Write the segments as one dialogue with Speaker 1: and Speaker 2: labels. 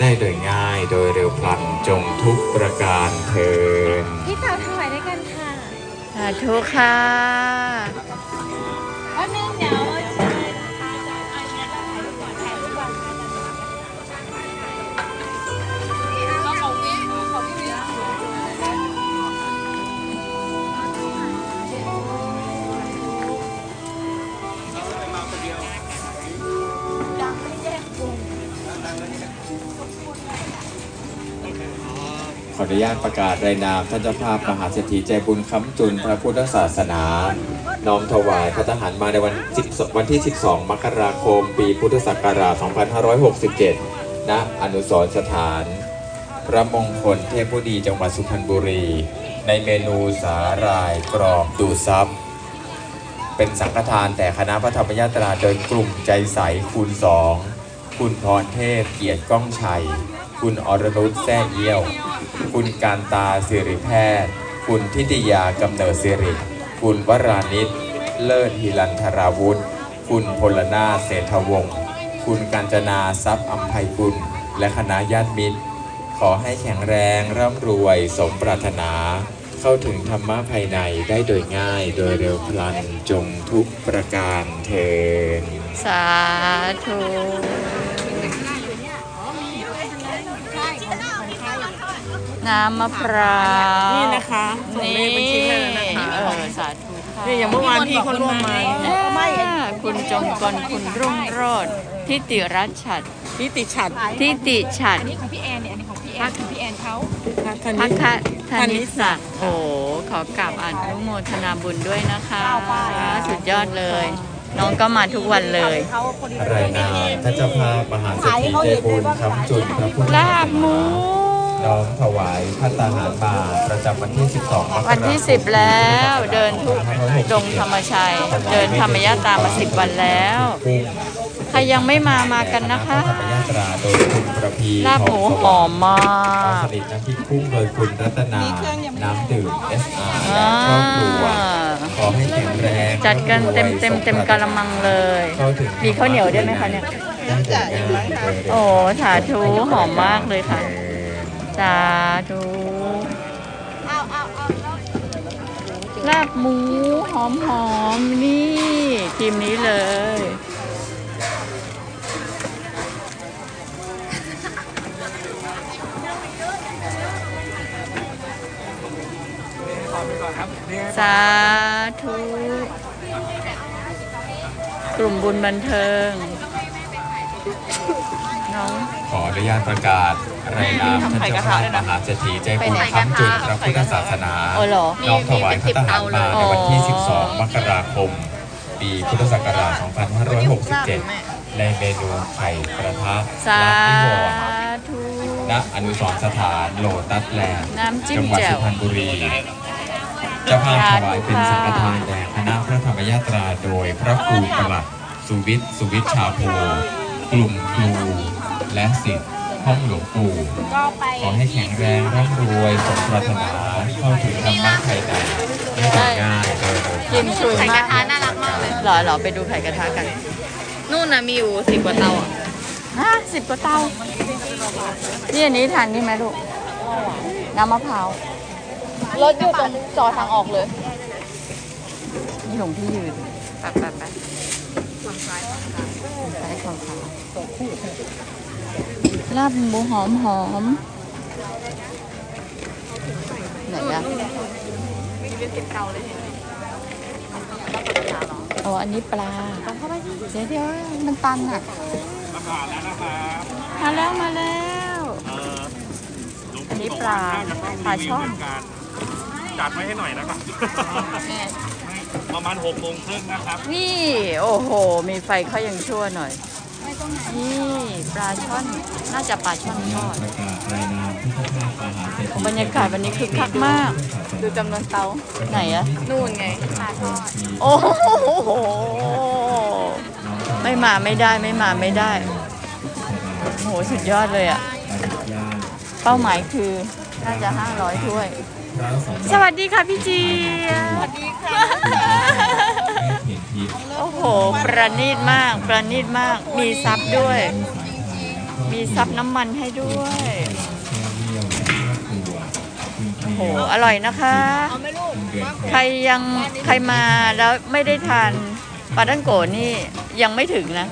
Speaker 1: ได้โดยง่ายโดยเร็วพลันจงทุกประการเทิน
Speaker 2: พี่สาวถวายด้วยกันค่ะ
Speaker 3: สาธุค่ะ
Speaker 2: วันนึงเดี๋ยว
Speaker 1: ออนุญาตประกาศรายนามท่านเจ้าภาพมหาเศรษฐีใจบุญค้ำจุนพระพุทธศาสนา น้อมถวายพระทหารมาในวัน10วันที่ 12 มกราคม ปีพุทธศักราช 2567 ณ อนุสรสถาน พระมงคลเทพบุดีจังหวัดสุพรรณบุรี ในเมนูสาหร่ายกรอบดูซับเป็นสังฆทานแต่คณะพระธรรมยาตราโดยกลุ่มใจใสคูณสอง คุณพรเทพเกียรติก้องชัย คุณอรนุชแซ่เอี้ยว คุณการตาสิริแพทย์ คุณทิติยากำเนิดสิริ คุณวรานิชเลิศฮิรันธราวุธคุณพลนาเศรษฐวงศ์คุณกาญจนาทรัพย์อัมภัยกุลและคณะญาติมิตร ขอให้แข็งแรงร่ำรวยสมปรารถนา เข้าถึงธรรมะภายในได้โดยง่ายโดยเร็วพลันจงทุกประการเทิน
Speaker 3: สาธุ น้ำมะพร้าว
Speaker 4: นี่นะคะส่งเลขบัญชีให้แล้วนะคะ
Speaker 3: เออสาธุค่ะ
Speaker 4: นี่อย่างเมื่อวานพี่เขาร่วมมา
Speaker 3: อ่าคุณจงกลคุณรุ่งโรจน์ทิติรัชชัด
Speaker 4: นิติฉัด
Speaker 3: ทิติฉัด
Speaker 2: อันนี้ของพี่แอนเนี่ยอันนี้ของพี่แอนคือพี่แอนเขา
Speaker 4: ธนิ
Speaker 3: พัก
Speaker 4: ต
Speaker 3: คะธนิสศักดิ์โอ้ขอกราบอนุโมทนาบุญด้วยนะคะ สุดยอดเลย น้องก็มาทุกวันเลย
Speaker 2: เขาพอดี
Speaker 1: รายนามท่านเจ้าภาพมหาเศรษฐีใจบุญค้ำจุนพระพุทธศา
Speaker 3: ลา
Speaker 1: ส
Speaker 3: บหมู
Speaker 1: นาน้อมถวายพัตตาหารมาประจำวันที่ 12มกราคม
Speaker 3: วันที่ 10 แล้วเดินทุกดงธรรมชัย เดินธรรมยาตรามา 10 วันแล้ว ใครยังไม่มามากันนะคะ
Speaker 1: ธรรมยาตราโดยคุณประพี
Speaker 3: ลาบหมูหอมมา
Speaker 1: ปลากสลิดน้ำพริกกุ้งโดยคุณรัตนาน้ำดื่ม SR และครอบครัวขอให้แข็งแรง
Speaker 3: จัดกันเต็มเต็มเต็มกะละมังเลย
Speaker 1: เข้าถึง
Speaker 3: มีข้าวเหนียวด้วยไหมคะเนี่ย โอ้สาธุหอมมากเลยค่ะ สาธุลาบหมูหอมหอมนี่ทีมนี้เลย สาธุ กลุ่มบุญบันเทิง น้อง
Speaker 1: ขออนุญาตประกาศ รายนามท่านเจ้าภาพมหาเศรษฐีใจบุญค้ำจุนพระพุทธศาสนา
Speaker 3: โอ้เหรอ
Speaker 1: น้อมถวายพระทหารมาในวันที่
Speaker 3: อ๋อ
Speaker 1: 12 มกราคม ปีพุทธศักราช 2567 ในเมนูไข่กระทะ
Speaker 3: สา
Speaker 1: ลาบนิวรณ์
Speaker 3: ธุ
Speaker 1: ณอนุสรณ์สถานโลตัสแลนด์
Speaker 3: น้ำจิ้ม
Speaker 1: จังหวัด
Speaker 3: แจ่
Speaker 1: สุ
Speaker 3: ว
Speaker 1: พรรณบุรีเจ้าภาพถวายเป็นสังฆทานแด่คณะพระธรรมยาตราโดยพระครูประหลัดสุวิทย์สุวิทย์ชาโพกลุ่มครูและศิษย์ ห้องหลวงปู่
Speaker 2: ก็ไป
Speaker 1: ขอให้แข็งแรงร่ำรวยสมปรารถนาเข้าถึงธรรมะภายในได้โดยง่ายโดยเร็ว
Speaker 3: กินชุย
Speaker 2: ไข่ก
Speaker 3: มา
Speaker 2: ระ
Speaker 3: ก
Speaker 2: ทะน่ารักมากเลย
Speaker 3: เหรอเหรอไปดูไข่กระทะกัน
Speaker 2: นู่นน่ะมีอยู่สิบกว่าเตาอะ
Speaker 3: ฮะสิบกว่าเตานี่อันนี้ทานนี่ไหมลูกน้ำมะพร้าว
Speaker 2: รถอยู่ตรงจอทางออกเลย
Speaker 3: นี่หลวงพี่ยืนไปไปไปซ้ายของขา ลาบหมูหอมหอมไหนอะอ๋ออันนี้ปลาเดี๋ยวเดี๋ยวมันตันอะมาแล้วมาแล้วอันนี้ปลาปลาช่อน
Speaker 5: จัดไว้ให้หน่อยนะครับประมาณ6โมงครึ่งนะครับ
Speaker 3: นี่ โอ้โห มีไฟเขายังชั่วหน่อย นี่ปลาช่อน น่าจะปลาช่อนทอด
Speaker 1: ประกาศรายนามที่ท่านมหาเศรษฐี
Speaker 3: บรรยากาศวันนี้คึกคักมาก ดูจำนวนเตา ไหนอะ
Speaker 2: นู่นไงปลาทอด
Speaker 3: โอ้โห ไม่มาไม่ได้ไม่มาไม่ได้โอ้โหสุดยอดเลยอะเป้าหมายคือน่าจะ500ถ้วย สวัสดีค่ะพี่เจียบสวัสดีค่ะ โอ้โห ประณีตมาก ประณีตมาก มีซับด้วย มีซับน้ำมันให้ด้วย โอ้โห อร่อยนะคะ ใครยังใครมาแล้วไม่ได้ทานปลาดั้งโกนี่ยังไม่ถึงนะ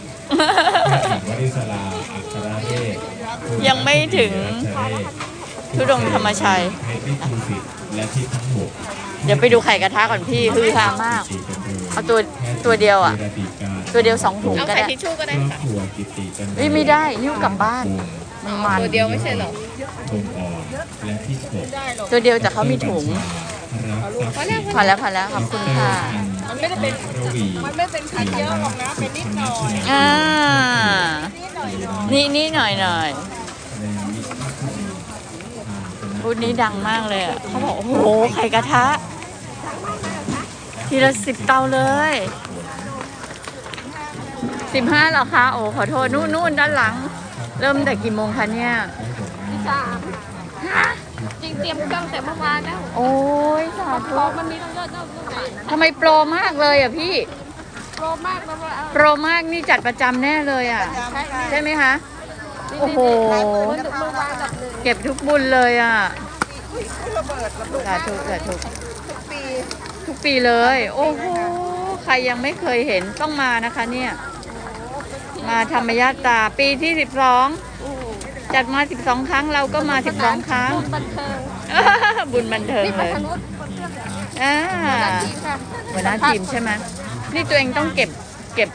Speaker 3: ยังไม่ถึงทุดงค์ธรรมชัย
Speaker 1: เพชรวิทูสิทธิ์และที่ทั้งหมด
Speaker 3: เดี๋ยวไปดูไข่กระทะก่อนพี่ฮือฮามาก เอาตัวตัวเดียวอะ ตัวเดียวสองถุง
Speaker 2: เอา
Speaker 3: ก็
Speaker 2: ใส่
Speaker 3: ได้
Speaker 2: ทิชชู่ก็ได้
Speaker 1: ครอบ
Speaker 2: ค่ะ
Speaker 1: ครัวกิติกัน
Speaker 3: เฮ้ยไม่ได้หิ้วกลับบ้านมันมัน
Speaker 2: ตัวเดียวไม่ใช่เหรอ
Speaker 1: ทงอ่อนและที่หก
Speaker 3: ตัวเดียวแต่เขามีถุง
Speaker 1: รับทรัพย์สิน
Speaker 3: พอแล้วพอแล้วขอบคุณค่ะ
Speaker 1: มันไม่ได้เป็นระวี
Speaker 4: มันไม่เป็นชั้นเยอะหรอกนะเป็นนิดหน่อย
Speaker 3: อ่านี่นี่หน่อยหน่อยพูดนี้ดังมากเลยอะเขาบอกโอ้โหไข่กระทะ ทีละสิบเตาเลยสิบห้าเหรอคะโอ้ขอโทษนู่นนู่นด้านหลัง เริ่มแต่กี่โมงคะเนี่ย
Speaker 2: จริงเตรียมเครื่องแต่เมื่อวานแล้ว
Speaker 3: โอ้ยสาธุ
Speaker 2: มันมีต้องเยอะเยอะเยอะ
Speaker 3: ทำไมโปรมากเลยอะพี่
Speaker 2: โปรมากแล้วว่า
Speaker 3: โปรมากนี่จัดประจำแน่เลยอะ ใช่ไหมคะโอ้โห
Speaker 2: มันถึงเมื่อวานกับหนึ่ง
Speaker 3: เก็บทุกบุญเลยอะสาธุสาธุทุก ปีเลย โอ้โห ใครยังไม่เคยเห็นต้องมานะคะเนี่ย มาธรรมยาตราปีที่12จัดมา12ครั้งเราก็มา12ครั้ง
Speaker 2: บันเทิง
Speaker 3: บุญบันเทิง
Speaker 2: นี่
Speaker 3: เล
Speaker 2: ปั
Speaker 3: ย
Speaker 2: ทนุษย์
Speaker 3: อ่า
Speaker 2: ทีมค่ะ
Speaker 3: หัวหน้าทีมใช่ไหมนี่ตัวเองต้องเก็บเก็บ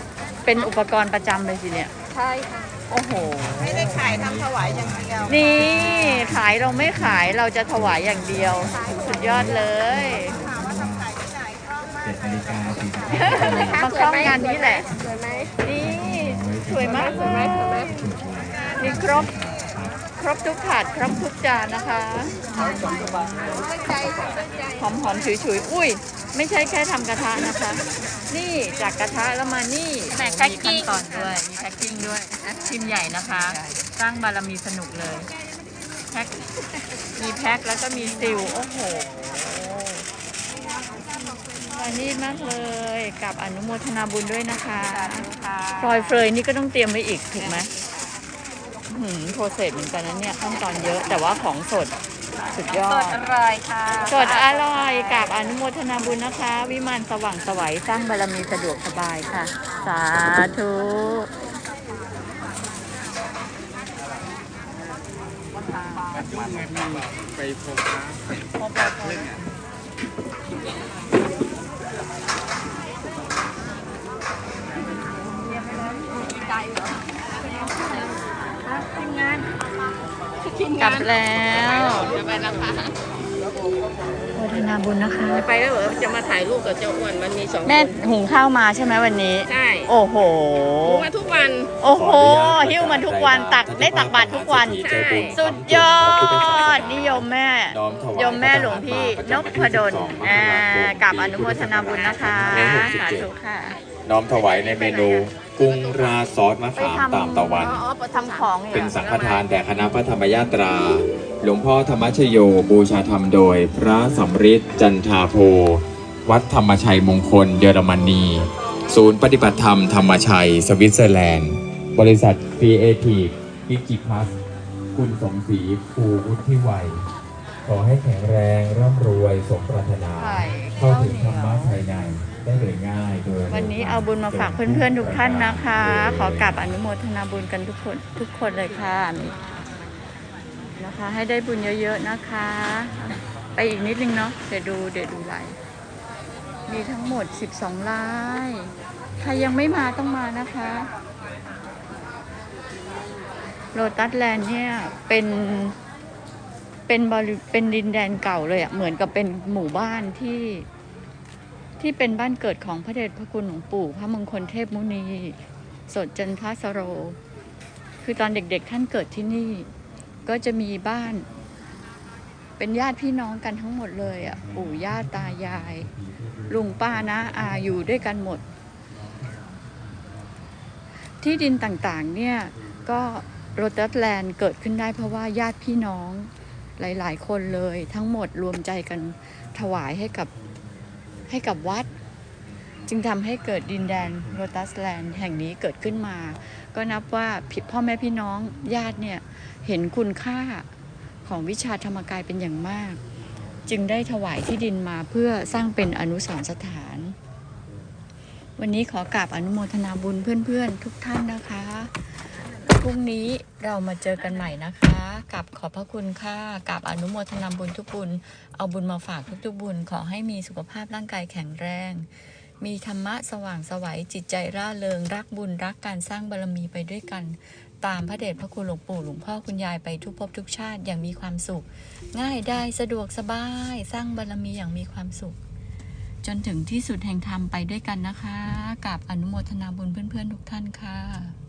Speaker 3: เป็นอุปกรณ์ประจำเลยสิเนี่ย
Speaker 2: ใช่ค่ะ
Speaker 3: โอ้โห
Speaker 4: ไม่ได้ขายทำถวายอย่างเดียว
Speaker 3: นี่ขายเราไม่ขายเราจะถวายอย่างเดียว สุดยอดเลย
Speaker 1: เจ็ดนาฬิกาสี่สิบห้านาที
Speaker 3: มาเข้างานนี้แหละ
Speaker 2: สวยไหม
Speaker 3: นี่สวยมากเลย
Speaker 2: สวยไหม
Speaker 3: มีครบ ครบทุกถาดครบทุกจานนะคะ
Speaker 2: ตั้งใจค่ะตั้งใจ
Speaker 3: หอมหอมฉุยฉุยๆอุ้ย ไม่ใช่แค่ทำกระทะนะคะ นี่จากกระทะแล้วมานี่
Speaker 2: แหม่แพ็คกิ้ง
Speaker 3: มีขั้นตอนด้วยมีแพ็คกิ้งด้วยชิ้นใหญ่นะคะ สร้างบารมีสนุกเลยแพ็คมีแพ็คแล้วก็มีซิลโอ้โห อันนี้มากเลยกับอนุโมทนาบุญด้วยนะคะพลอยเฟยนี่ก็ต้องเตรียมไว้อีกถูกไหมหืมโปรเซสเหมือนกันนะเนี่ยขั้นตอนเยอะแต่ว่าของสดสุดยอด
Speaker 2: อร่อยค่ะ
Speaker 3: สดอร่อยกับอนุโมทนาบุญนะคะ วิมานสว่างสวัยสร้างบารมีสะดวกสบายค่ะ สาธุ
Speaker 5: ไปโฟกัส
Speaker 3: ก ลับแล้ว
Speaker 2: ไปแล้วค่ะ
Speaker 3: โมทนาบุญนะคะ
Speaker 4: ไปแล้วเหรอจะมาถ่ายรูปกับเจ้าอ้วนมันมีสอง
Speaker 3: แม่หุงข้าวมาใช่ไหมวันนี้
Speaker 4: ใช่
Speaker 3: โอ้โห
Speaker 4: รู้มาทุกวัน
Speaker 3: โอ้โห หิ้วมาทุกวันตักได้ตักบาตรทุกวัน
Speaker 1: ใจบุญ
Speaker 3: สุดยอด นิยมแม่
Speaker 1: น้อมถวาย
Speaker 3: โยมแม่หลวงพี่นพดลอ่ากับอนุโมทนาบุญนะคะ สาธุค่ะ
Speaker 1: น้อมถวายในเมนู กุ้งราซอสมะขามตามตะวัน
Speaker 3: อ๋อทำของอยู่
Speaker 1: เป็นสังฆทานแด่คณะพระธรรมยาตรา หลวงพ่อธรรมชโยบูชาธรรมโดย พระสำริดจันทาโพ วัดธรรมชัยมงคลเยอรมนี ศูนย์ปฏิบัติธรรมธรรมชัย สวิตเซอร์แลนด์ บริษัท Creative กิกิพัสคุณสมศรีภูวุฒิไวยขอให้แข็งแรงร่ำรวยสมปรารถนา
Speaker 3: ใช่
Speaker 1: เข้าถึงธรรมะภายใน ได้โดยง่ายโดย
Speaker 3: วันนี้เอาบุญมาฝากเพื่อนๆทุกท่านนะคะ ขอกราบอนุโมทนาบุญกันทุกคนทุกคนเลยค่ะนะคะ ให้ได้บุญเยอะๆนะคะ ไปอีกนิดนึงเนาะเดี๋ยวดูเดี๋ยวดูไลน์มีทั้งหมด 12ลายใครยังไม่มาต้องมานะคะโ o ตัสแลนด์เนี่ยเป็นเป็นบริเป็นดินแดนเก่าเลยอะ่ะเหมือนกับเป็นหมู่บ้านที่ ที่เป็นบ้านเกิดของพระเดชพระคุณหลวงปู่ พระมงคลเทพมุนี สดจันทสโร คือตอนเด็กๆท่านเกิดที่นี่ ก็จะมีบ้าน เป็นญาติพี่น้องกันทั้งหมดเลยอะปู่ย่าตายาย ลุงป้านะอาอยู่ด้วยกันหมด ที่ดินต่างๆเนี่ยก็โรตัสแลนด์เกิดขึ้นได้เพราะว่าญาติพี่น้องหลาย ๆ คนเลยทั้งหมดรวมใจกันถวายให้กับ ให้กับวัด จึงทำให้เกิดดินแดนโรตัสแลนด์แห่งนี้เกิดขึ้นมา ก็นับว่าพ่อแม่พี่น้องญาติเนี่ยเห็นคุณค่าของวิชาธรรมกายเป็นอย่างมาก จึงได้ถวายที่ดินมาเพื่อสร้างเป็นอนุสรณ์สถาน วันนี้ขอกราบอนุโมทนาบุญเพื่อนๆ ทุกท่านนะคะ รุ่งนี้เรามาเจอกันใหม่นะคะกับขอบพระคุณค่ะกับอนุโมทนาบุญทุกบุญ เอาบุญมาฝากทุกๆบุญ ขอให้มีสุขภาพร่างกายแข็งแรง มีธรรมะสว่างสวัยจิตใจร่าเริง รักบุญรักการสร้างบารมีไปด้วยกัน ตามพระเดชพระคุณหลวงปู่หลวงพ่อคุณยายไปทุกภพทุกชาติอย่างมีความสุข ง่ายได้สะดวกสบาย สร้างบารมีอย่างมีความสุข จนถึงที่สุดแห่งธรรมไปด้วยกันนะคะกับอนุโมทนาบุญเพื่อนๆทุกท่านค่ะ